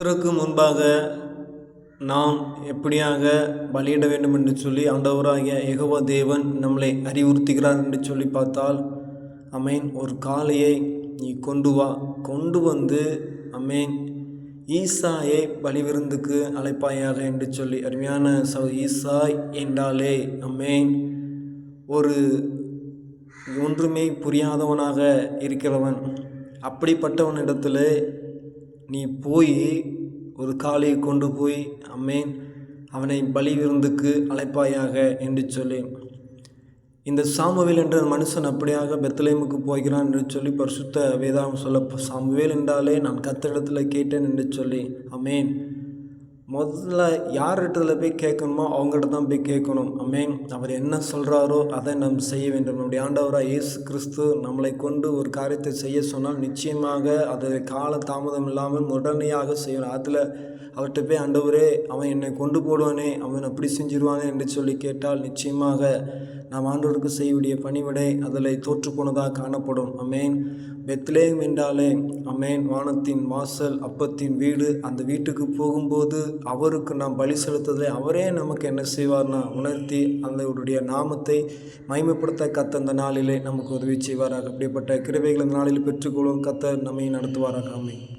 கர்த்தருக்கு முன்பாக நாம் எப்படியாக பலியிட வேண்டும் என்று சொல்லி ஆண்டவராகிய யெகோவா தேவன் நம்மளை அறிவுறுத்துகிறார் என்று சொல்லி பார்த்தால் அமேன். ஒரு காளையை நீ கொண்டு வா கொண்டு வந்து அமேன் ஈசாயை பலிவிருந்துக்கு அழைப்பாயாக என்று சொல்லி அருமையான ச ஈசாய் என்றாலே அமேன். ஒரு ஒன்றுமே புரியாதவனாக இருக்கிறவன் அப்படிப்பட்டவனிடத்தில் நீ போய் ஒரு காளை கொண்டு போய் அம்மேன் அவனை பலி விருந்துக்கு அழைப்பாயாக என்று சொல்லி. இந்த சாமுவேல் என்ற மனுஷன் அப்படியாக பெத்லேமுக்கு போகிறான் என்று சொல்லி பரிசுத்த வேதாகம் சொல்ல சாமுவேல் என்றாலே நான் கத்திடத்தில் கேட்டேன் என்று சொல்லி. அமேன் முதல்ல யார்கிட்ட போய் கேட்கணுமோ அவங்ககிட்ட தான் போய் கேட்கணும். அமேன் அவர் என்ன சொல்கிறாரோ அதை நாம் செய்ய வேண்டும். நம்முடைய ஆண்டவராக இயேசு கிறிஸ்து நம்மளை கொண்டு ஒரு காரியத்தை செய்ய சொன்னால் நிச்சயமாக அது கால தாமதம் இல்லாமல் உடனடியாக செய்யணும் அதில் அவர்கிட்ட போய் ஆண்டவரே அவன் என்னை கொண்டு போடுவானே அவன் அப்படி செஞ்சிருவானே என்று சொல்லி கேட்டால் நிச்சயமாக நாம் ஆண்டோருக்கு செய்யக்கூடிய பணிவிடை அதில் தோற்றுப்போனதாக காணப்படும். அமேன் பெத்லேம் என்றாலே அமேன் வானத்தின் வாசல் அப்பத்தின் வீடு அந்த வீட்டுக்கு போகும்போது அவருக்கு நாம் பலி செலுத்ததை அவரே நமக்கு என்ன செய்வார்னா உணர்த்தி அந்தவருடைய நாமத்தை மைமைப்படுத்த கத்த அந்த நாளிலே நமக்கு உதவி செய்வாராக. அப்படிப்பட்ட கிருவைகள் இந்த நாளில் பெற்றுக்கொள்ளும் கத்த நம்மை நடத்துவாராக. அமேன்